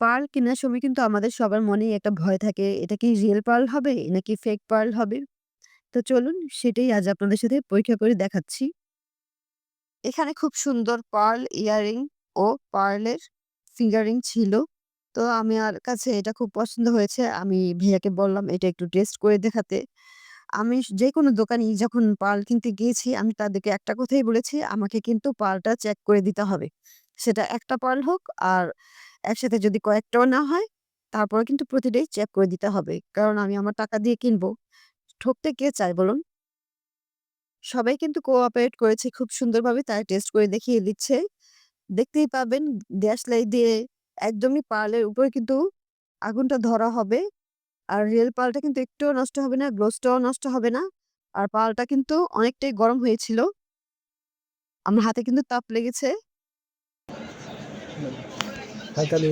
Pearl কেনার সময় কিন্তু আমাদের সবার মনেই একটা ভয় থাকে। এটা কি রিয়েল পার্ল হবে নাকি ফেক পার্ল হবে? তো চলুন সেটাই আজ আপনাদের সাথে পরীক্ষা করে দেখাচ্ছি। এখানে খুব সুন্দর পার্ল ইয়াররিং ও পার্লের ফিঙ্গারিং ছিল। তো আমার কাছে এটা খুব পছন্দ হয়েছে। আমি ভাইয়াকে বললাম এটা একটু টেস্ট করে দেখাতে। আমি যে কোনো দোকানেই যখন পার্ল কিনতে গিয়েছি আমি তাদেরকে একটা কথাই বলেছি, আমাকে কিন্তু পার্লটা চেক করে দিতে হবে। সেটা একটা পার্ল হোক আর একসাথে যদি কয়েকটাও না হয়, তারপরেও কিন্তু প্রতিটাই চেক করে দিতে হবে। কারণ আমি আমার টাকা দিয়ে কিনবো। ঠকতে কে চায় বলুন? সবাই কিন্তু কোঅপারেট করেছে খুব সুন্দরভাবে তারা টেস্ট করে দেখিয়ে দিচ্ছে। দেখতেই পাবেন গ্যাস লাইট দিয়ে একদমই পার্লের উপরে কিন্তু আগুনটা ধরা হবে। আর রিয়েল পালটা কিন্তু একটুও নষ্ট হবে না, গ্লোসটাও নষ্ট হবে না। আর পালটা কিন্তু অনেকটাই গরম হয়েছিল। আমার হাতে কিন্তু তাপ লেগেছে। উউ! হাততালি